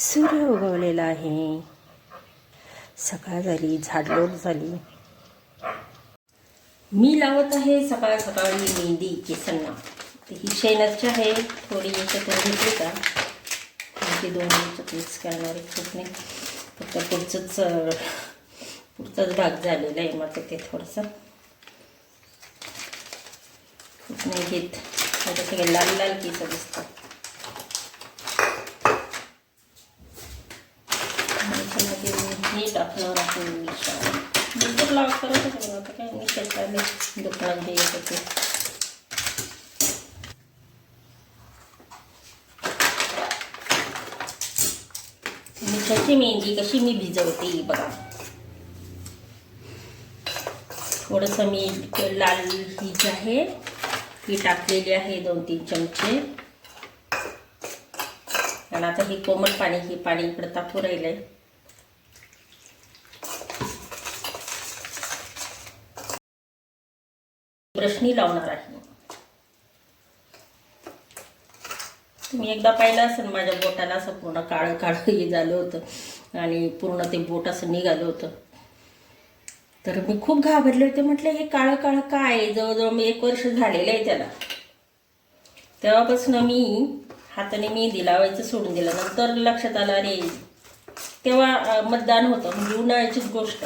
सूर्य उगवलेला आहे. सकाळ झाली झाडलोट झाली. मी लावत आहे सकाळ सकाळी मेहंदी केसांना. ही शेणाची आहे. थोडी याच्यातून घेतली का? मग दोन याच्यात मिक्स करणार आहे खूप नाही फक्त पुढचंच पुढचाच भाग झालेला आहे माझं ते थोडंसं. खूप नाही घेत. आता सगळे लाल लाल केस दिसतात. त्याच्यामध्ये हे टाकणार आहे मिश्रण नंतर लाव करत होते आता काय मिश्रण चालले दुकानात हे येत होते मिठाची मेहंदी कशी मी भिजवते बघा. थोडंसं मी लाल ही जी आहे ती टाकलेली आहे दोन तीन चमचे. आणि आता हे कोमट पाणी हे पाणी इकडं तापू राहिलंय. ब्रशनी लावणार आहे. तुम्ही एकदा पाहिलं असेल माझ्या बोटाला असं पूर्ण काळं काळं हे झालं होतं आणि पूर्ण ते बोट असं निघालं होतं. तर मी खूप घाबरले होते. म्हटलं हे काळं काळं काय आहे? जवळजवळ मी एक वर्ष झालेलं आहे त्याला. तेव्हापासून मी हाताने मेहंदी लावायचं सोडून दिलं. नंतर लक्षात आलं अरे तेव्हा मतदान होतं. म्हणजे उन्हाळ्याचीच गोष्ट.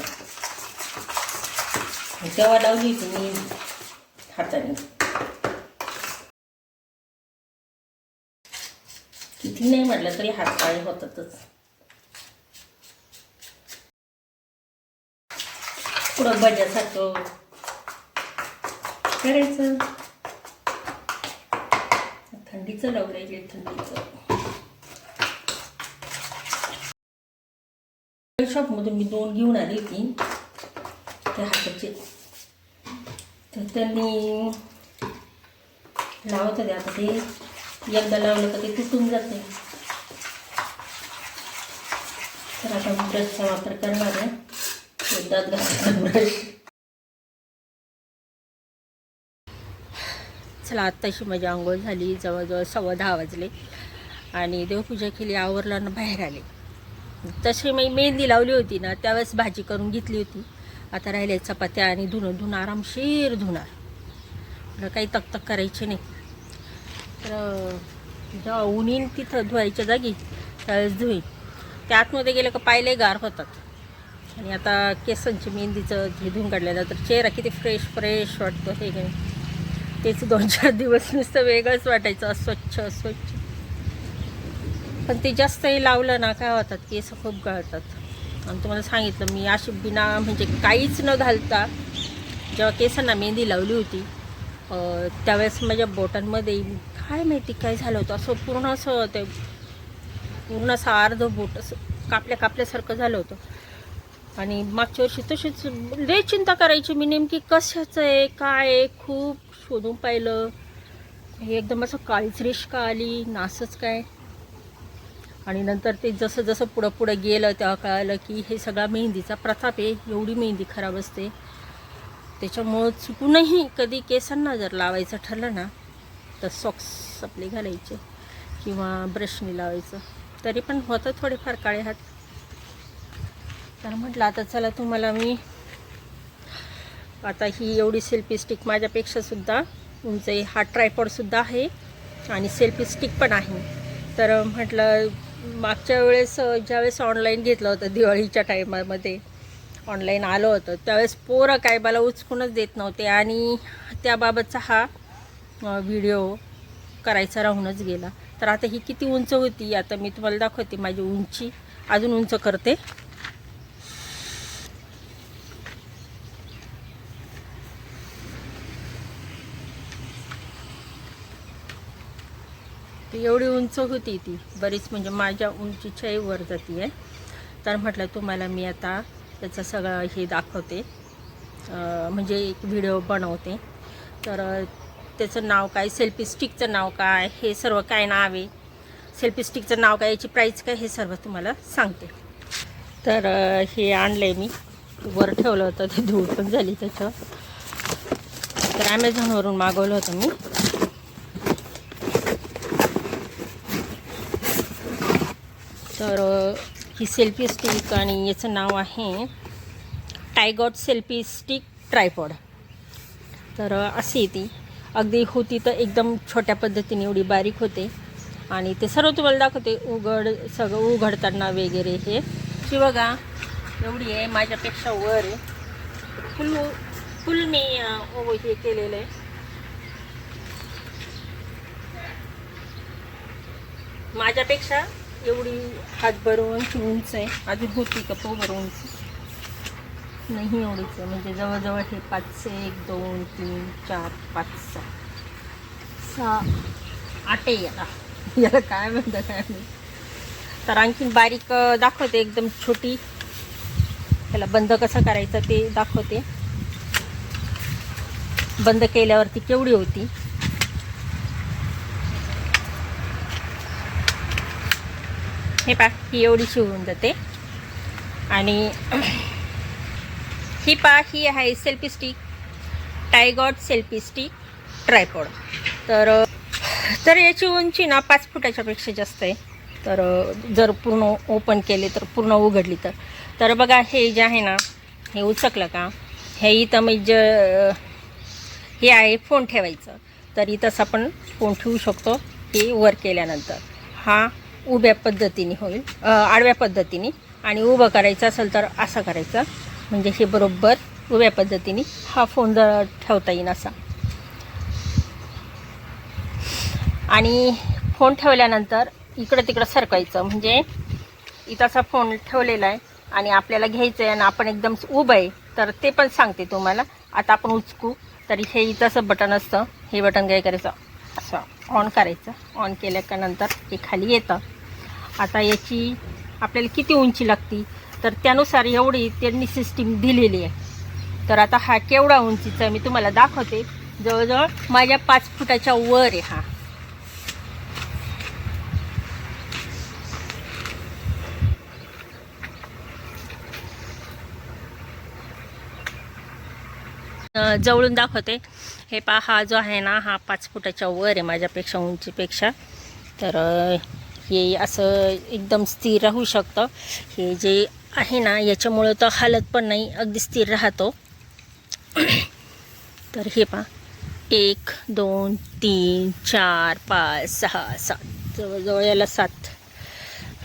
तेव्हा लावली होती मी. हाताने. किती नाही म्हटलं तरी हात पाय होतातच. पुढं बजासारखं करायचं. थंडीचं लावून थंडीचं. शॉपमधून मी दोन घेऊन आली होती. त्या हाताचे तर त्यांनी लावत होते आता ते. एकदा लावलं तर ते तुटून जाते. तर आता ब्रशचा वापर करणार आहे. दात घालणार ब्रश. चला आत्ताशी माझी आंघोळ झाली. जवळजवळ सव्वा दहा वाजले. आणि देवपूजा केली आवरला बाहेर आले. तशी मी मेहंदी लावली होती ना त्यावेळेस भाजी करून घेतली होती. आता राहिले चपात्या आणि धुणं. धुणं आरामशीर धुणार. काही तकतक करायची नाही. तर जेव्हा ऊन तिथं धुवायच्या जागी त्यावेळेस धुईन. त्या आतमध्ये गेलं का पायले गार होतात. आणि आता केसांची मेहंदीचं हे धुवून तर चेहरा किती फ्रेश फ्रेश वाटतो हे काय? तेच दोन चार दिवस नुसतं वेगळंच वाटायचं अस्वच्छ अस्वच्छ. पण ते जास्तही लावलं ना काय होतात केस खूप गळतात. आणि तुम्हाला सांगितलं मी अशी बिना म्हणजे काहीच न घालता जेव्हा केसांना मेहंदी लावली होती त्यावेळेस माझ्या बोटांमध्ये काय माहिती काय झालं होतं असं पूर्ण असं ते पूर्ण असं अर्ध बोट असं कापल्या कापल्यासारखं झालं होतं. आणि मागच्या वर्षी तशीच लय चिंता करायची मी नेमकी कशाचं आहे काय आहे खूप शोधून पाहिलं. एकदम असं काळीच रिश्का का आली नासच काय. आणि नंतर ते जसं जसं पुढं पुढं गेलं तेव्हा कळालं की हे सगळा मेहंदीचा प्रताप आहे. एवढी मेहंदी खराब असते. त्याच्यामुळं चुकूनही कधी केसांना जर लावायचं ठरलं ना तर सॉक्स आपले घालायचे किंवा ब्रशने लावायचं. तरी पण होतं थोडेफार काळे हात. तर म्हटलं आता चला तुम्हाला मी आता ही एवढी सेल्फी स्टिक माझ्यापेक्षासुद्धा उंच हा ट्रायपॉडसुद्धा आहे आणि सेल्फी स्टिक पण आहे. तर म्हटलं मागच्या वेळेस ज्यावेळेस ऑनलाईन घेतलं होतं दिवाळीच्या टायमामध्ये ऑनलाईन आलं होतं त्यावेळेस पोरं काय मला उचकूनच देत नव्हते आणि त्याबाबतचा हा व्हिडिओ करायचा राहूनच गेला. तर आता ही किती उंच होती आता मी तुम्हाला दाखवते माझी उंची. अजून उंच करते. एवढी उंच होती ती. बरीच म्हणजे माझ्या उंचीच्याही वर जाती आहे. तर म्हटलं तुम्हाला मी आता त्याचं सगळं हे दाखवते. म्हणजे एक व्हिडिओ बनवते. तर त्याचं नाव काय? सेल्फी स्टिकचं नाव काय? हे सर्व काय नाव? आहे सेल्फी स्टिकचं नाव काय? याची प्राईस काय? हे सर्व तुम्हाला सांगते. तर हे आणलं आहे मी. वर ठेवलं होतं ते धूळ पण झाली त्याच्यावर तर ॲमेझॉनवरून मागवलं होतं मी. तर ही सेल्फी स्टिक आणि याचं नाव आहे टायगॉट सेल्फी स्टिक ट्रायपॉड तर अशी ती. अगदी होती तर एकदम छोट्या पद्धतीने एवढी बारीक होते. आणि ते सर्व तुम्हाला दाखवते उघड सगळं उघडताना वगैरे हे. की बघा एवढी आहे माझ्यापेक्षा वर आहे. फुल फुल मी हे केलेलं आहे. माझ्यापेक्षा एवढी हातभर उंच उंच आहे. अजून होती का पोभर उंच नाही एवढीच आहे. म्हणजे जवळजवळ हे पाचशे एक दोन तीन चार पाच सहा. सहा. आठ आहे याला. याला काय म्हणतं काय नाही. तर आणखीन बारीक दाखवते एकदम छोटी. त्याला बंद कसं करायचं ते दाखवते. बंद केल्यावरती केवढी होती? हे पा ही एवढीशी होऊन जाते. आणि ही पा ही आहे selfie stick Tygot selfie stick tripod तर तर याची उंची ना पाच फुटाच्यापेक्षा जास्त आहे. तर जर पूर्ण ओपन केले तर पूर्ण उघडली तर. तर बघा हे जे आहे ना हे उचकलं का? हे इथं म्हणजे हे आहे फोन ठेवायचं. तर इथंच आपण फोन ठेवू शकतो हे वर केल्यानंतर. हा उभ्या पद्धतीने होईल आडव्या पद्धतीने. आणि उभं करायचं असेल तर असं करायचं. म्हणजे हे बरोबर उभ्या पद्धतीने हा फोन जर ठेवता येईल असा. आणि फोन ठेवल्यानंतर इकडं तिकडं सरकायचं. म्हणजे इथंचा फोन ठेवलेला आहे आणि आपल्याला घ्यायचं आहे आणि आपण एकदम उभं आहे तर ते पण सांगते तुम्हाला. आता आपण उचकू तर हे इथंचं बटन असतं. हे बटन काय करायचं? असं ऑन करायचं. ऑन केल्या का नंतर हे खाली येतं. आता याची आपल्याला किती उंची लागती? तर त्यानुसार एवढी त्यांनी सिस्टीम दिलेली आहे. तर आता हा केवढा उंचीचा मी तुम्हाला दाखवते. जवळजवळ माझ्या पाच फुटाच्या वर आहे हा. जवळून दाखवते. हे पहा हा जो आहे ना हा पाच फुटाच्या वर आहे माझ्यापेक्षा उंचीपेक्षा. तर हे असं एकदम स्थिर राहू शकतं. हे जे आहे ना याच्यामुळं तर हालत पण नाही अगदी स्थिर राहतो. तर हे पहा. एक दोन तीन चार पाच सहा सात. जवळजवळ याला सात.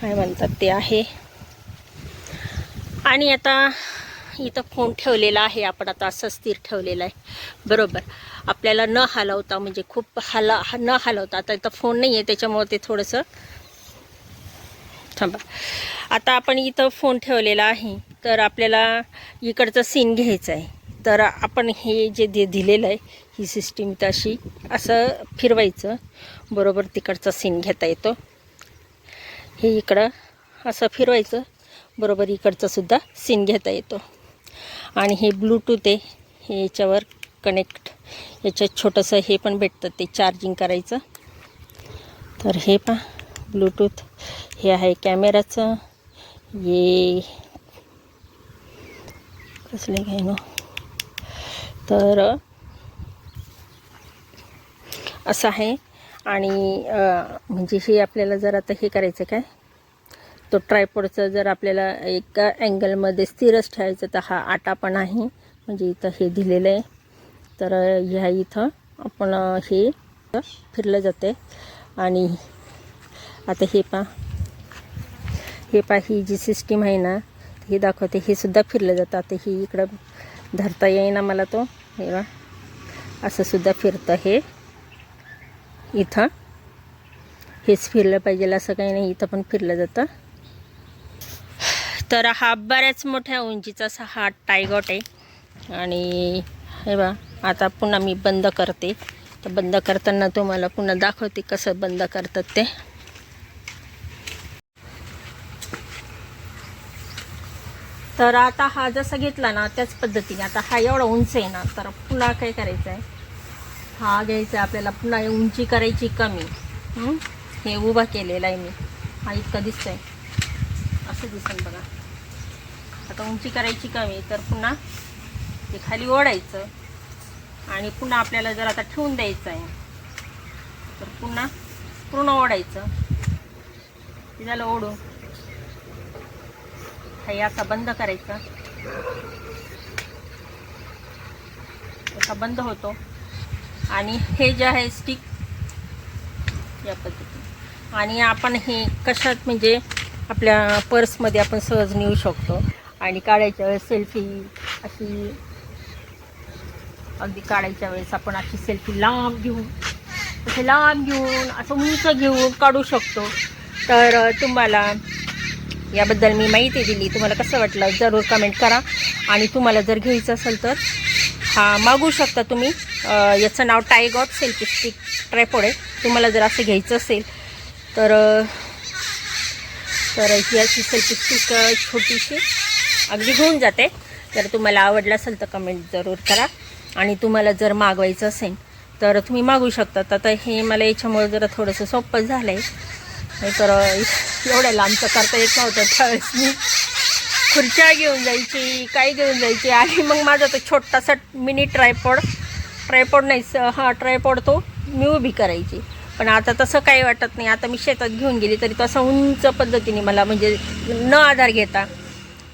काय म्हणतात ते आहे. आणि आता इथं फोन ठेवलेला आहे आपण आता असं स्थिर ठेवलेला आहे. बरोबर. आपल्याला न हलवता म्हणजे खूप हला न हलवता आता इथं फोन नाही आहे त्याच्यामुळे ते थोडंसं थांबा. आता आपण इथं फोन ठेवलेला आहे तर आपल्याला इकडचं सीन घ्यायचं आहे. तर आपण हे जे दे दिलेलं आहे ही सिस्टीम तशी असं फिरवायचं. बरोबर तिकडचा सीन घेता येतो. हे इकडं असं फिरवायचं. बरोबर इकडचासुद्धा सीन घेता येतो. आणि हे ब्लूटूथ आहे. हे याच्यावर कनेक्ट याच्यात छोटंसं हे पण भेटतं ते चार्जिंग करायचं. तर हे पा ब्लूटूथ हे आहे कॅमेराचं हे कसले काय ना तर असं आहे. आणि म्हणजे हे आपल्याला जर आता हे करायचं काय? तो ट्रायपॉडचं जर आपल्याला एका अँगलमध्ये स्थिरच ठेवायचं तर हा आटा पण आहे. म्हणजे इथं हे दिलेलं आहे. तर ह्या इथं आपण हे फिरलं जाते. आणि आता हे पा हे पा ही जी सिस्टीम आहे ना हे दाखवते. हे सुद्धा फिरलं जातं. आता ही इकडं धरता येईना मला तो. हे बा असं सुद्धा फिरतं हे. इथं. हेच फिरलं पाहिजे असं काही नाही. इथं पण फिरलं जातं. तर हा बऱ्याच मोठ्या उंचीचा असा हा टायगॉट आहे. आणि हे बा आता पुन्हा मी बंद करते. तर बंद करताना तुम्हाला पुन्हा दाखवते कसं बंद करतात ते. तर आता हा जसा घेतला ना त्याच पद्धतीने आता हा एवढा उंच आहे ना तर पुन्हा काय करायचं आहे हा घ्यायचा आहे आपल्याला पुन्हा उंची करायची कमी. हे उभा केलेला आहे मी. हा इतका दिसतंय. असं दिसेल बघा. आता उंची करायची कमी तर पुन्हा ते खाली ओढायचं. आणि पुन्हा आपल्याला जर आता ठेवून द्यायचं आहे तर पुन्हा पूर्ण ओढायचं. ते झालं ओढून. हा हे असा बंद करायचा. असा बंद होतो. आणि हे जे आहे स्टिक या पद्धतीने. आणि आपण हे कशात म्हणजे आपल्या पर्समध्ये आपण सहज नेऊ शकतो. आणि काढायच्या वेळेस सेल्फी अशी अगदी काढायच्या वेळेस आपण अशी सेल्फी लांब घेऊन असे लांब घेऊन असं उंच घेऊन काढू शकतो. तर तुम्हाला याबद्दल मी माहिती दिली. तुम्हाला कसं वाटलं जरूर कमेंट करा. आणि तुम्हाला जर घ्यायचं असेल तर हा मागू शकता तुम्ही. याचं नाव टायगॉट सेल्फी स्टिक ट्रॅपोड आहे तुम्हाला जर असं घ्यायचं असेल तर तर ही अशी सेल्फी स्टिक छोटीशी अगदी होऊन जाते. जर तुम्हाला आवडलं असेल तर कमेंट जरूर करा. आणि तुम्हाला जर मागवायचं असेल तर तुम्ही मागू शकता. आता हे मला याच्यामुळे जरा थोडंसं सोपं झालं आहे नाही तर एवढ्या लांबचं करता येत नव्हतं. त्यावेळेस मी खुर्च्या घेऊन जायची काय घेऊन जायची. आणि मग माझा तो छोटासा मिनी ट्रायपॉड ट्रायपॉड नाही स- हा ट्रायपॉड तो मी उभी करायची. पण आता तसं काही वाटत नाही. आता मी शेतात घेऊन गेली तरी तसं उंच पद्धतीने मला म्हणजे न आधार घेता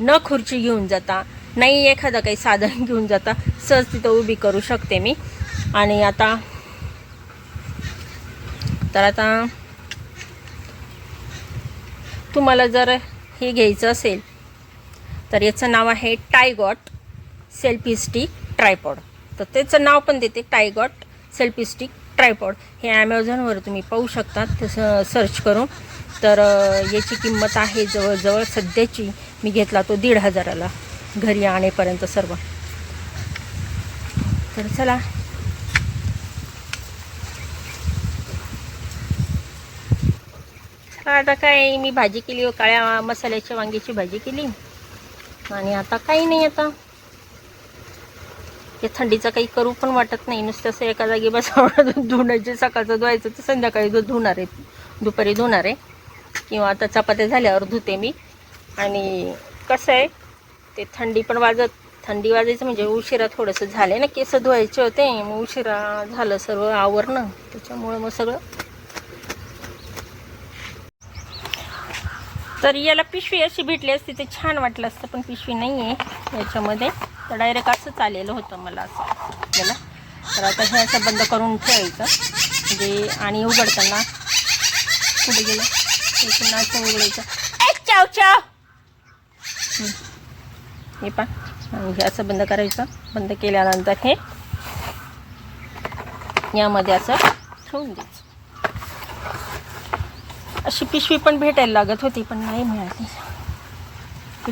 न खुर्ची घेऊन जाता नाही एखादं काही साधन घेऊन जाता सहज तिथं उभी करू शकते मी. आणि आता तर आता तुम्हाला जर हे घ्यायचं असेल तर याचं नाव आहे टायगॉट सेल्फी स्टिक ट्रायपॉड. तर त्याचं नाव पण देते टायगॉट सेल्फी स्टिक ट्रायपॉड. हे ॲमेझॉनवर तुम्ही पाहू शकता तसं सर्च करून. तर याची किंमत आहे जवळजवळ सध्याची मी घेतला तो दीड हजाराला. घरी आणेपर्यंत सर्व. तर चला. आता काय मी भाजी केली हो काळ्या मसाल्याच्या वांग्याची भाजी केली. आणि आता काही नाही आता. या थंडीचं काही करू पण वाटत नाही. नुसतं असं एका जागी बसावं जे सकाळचं धुवायचं तर संध्याकाळी धुणार आहे. दुपारी धुणार आहे. किंवा आता चपात्या झाल्यावर धुते मी. आणि कसं आहे ते थंडी पण वाजत थंडी वाजायचं म्हणजे उशिरा थोडंसं झालं ना केस धुवायचे होते मग उशिरा झालं सर्व आवरणं त्याच्यामुळं मग सगळं. तर याला पिशवी अशी भेटली असती ते छान वाटलं असतं पण पिशवी नाही आहे याच्यामध्ये. तर डायरेक्ट असंच आलेलं होतं मला असं. याला तर आता हे असं बंद करून ठेवायचं. म्हणजे आणि उघडताना कुठे गेलं? असं उघडायचं. चाव चाव. हं. आणि हे असं बंद करायचं. बंद केल्यानंतर हे यामध्ये असं ठेवून द्यायचं. अशी पिशवी पण भेटायला लागत होती पण नाही मिळाली.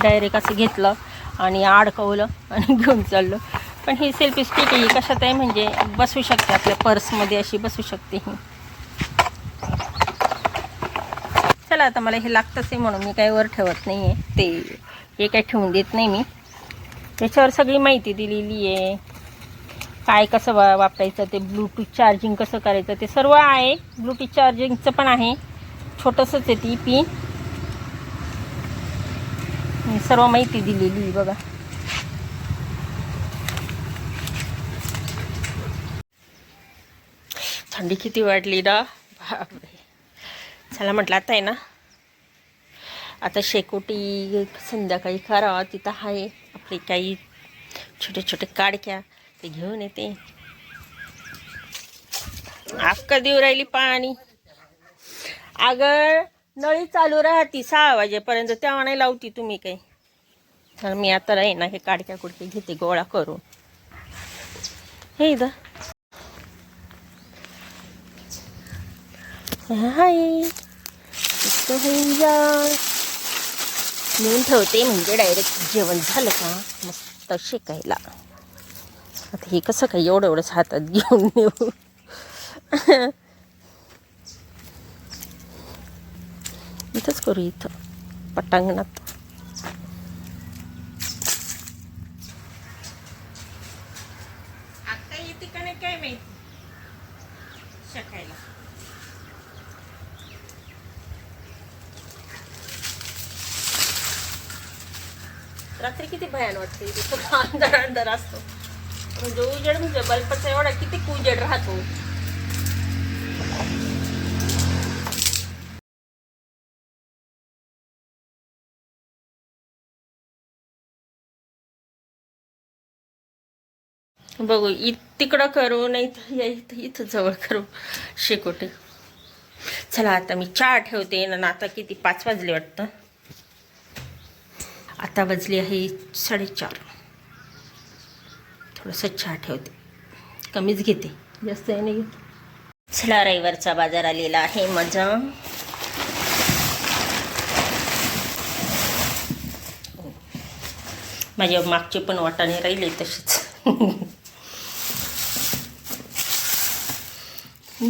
डायरेक्ट असं घेतलं आणि अडकवलं आणि घेऊन चाललो. पण ही सेल्फी स्टिक ही कशात आहे म्हणजे बसू शकते आपल्या पर्समध्ये अशी बसू शकते ही. चला आता मला हे लागतंच आहे म्हणून मी काही वर ठेवत नाही आहे ते हे काही ठेवून देत नाही मी. त्याच्यावर सगळी माहिती दिलेली आहे. काय कसं वा वापरायचं ते ब्लूटूथ चार्जिंग कसं करायचं ते सर्व आहे. ब्लूटूथ चार्जिंगचं पण आहे. छोटंसंच आहे ती पिन सर्व माहिती दिलेली आहे बघा. थंडी किती वाढली ना. बापरे. चला म्हटलं आता आहे ना. आता शेकोटी संध्याकाळी करा तिथं आहे आपले काही छोटे छोटे काडक्या ते घेऊन येते. अक्का देऊ राहिली पाणी. अगं नळी चालू राहती सहा वाजेपर्यंत तेव्हा नाही लावती तुम्ही काही. तर मी आता राही ना हे काडक्या कुडके घेते गोळा करून. हे इथं. हाय इतकं होऊन जा नेऊन ठेवते म्हणजे डायरेक्ट जेवण झालं का मस्त शेकायला आता हे कसं काय एवढं एवढंच हातात घेऊन नेऊ इथंच करू इथं पटांगणात लागते सगळा अंधार असतो. म्हणजे उजेड म्हणजे बल्बचा एवढा किती उजेड राहतो. बघू इ तिकडं करू नाही या इथं इथं जवळ करू शेकोटे. चला आता मी चहा ठेवते ना आता किती पाच वाजले वाटतं. आता वाजली आहे साडेचार. थोडंसं चहा ठेवते कमीच घेते. जास्त आहे नाही चला रविवारचा बाजार आलेला आहे माझा माझ्या मागचे पण वाटाणे राहिले तसेच.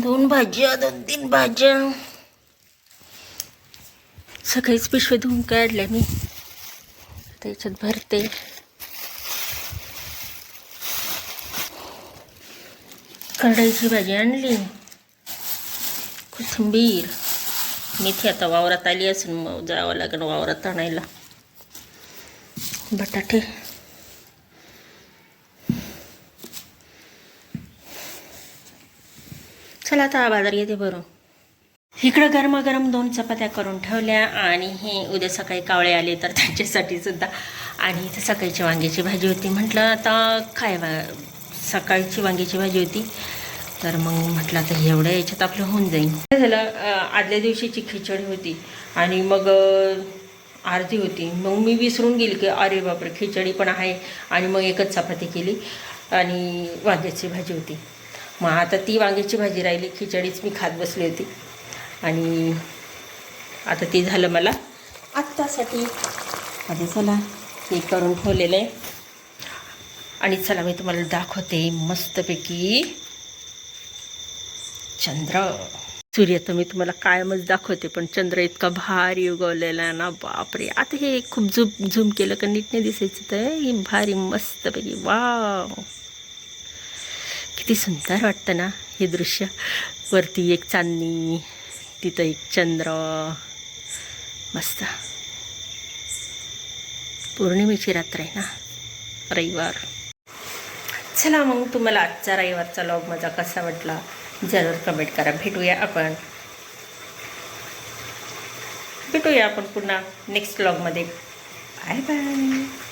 दोन भाज्या दोन तीन भाज्या. सकाळीच पिशव्या धुवून काढल्या मी. त्याच्यात भरते. कढईची भाजी आणली. कोथिंबीर. मेथी आता वावरात आली असून मग जावं लागेल वावरात आणायला. बटाटे. चला आता हा बाजार येते भरून. इकडं गरमागरम दोन चपात्या करून ठेवल्या आणि हे उद्या सकाळी कावळे आले तर त्यांच्यासाठी सुद्धा. आणि इथं सकाळची वांग्याची भाजी होती. म्हटलं आता काय वा सकाळची वांग्याची भाजी होती. तर मग म्हटलं आता एवढ्या याच्यात आपलं होऊन जाईल. काय झालं आदल्या दिवशीची खिचडी होती. आणि मग आरती होती. मग मी विसरून गेली की अरे बापरे खिचडी पण आहे. आणि मग एकच चपाती केली आणि वांग्याची भाजी होती. मग आता ती वांग्याची भाजी राहिली. खिचडीच मी खात बसली होती. आणि आता ते झालं मला. आत्तासाठी. आधी चला हे करून ठेवलेलं आहे. आणि चला मी तुम्हाला दाखवते मस्तपैकी चंद्र. सूर्य तर मी तुम्हाला कायमच दाखवते पण चंद्र इतका भारी उगवलेला ना बापरे. आता हे खूप झूम झूम केलं का नीट नाही दिसायचं तर हे भारी मस्तपैकी वाव. किती सुंदर वाटतं ना हे दृश्य. वरती एक चांदणी. तिथं एक चंद्र मस्त. पौर्णिमेची रात्र आहे ना रविवार. चला मग तुम्हाला आजचा रविवारचा लॉग माझा कसा वाटला जरूर कमेंट करा. भेटूया आपण. भेटूया आपण पुन्हा नेक्स्ट लॉगमध्ये बाय बाय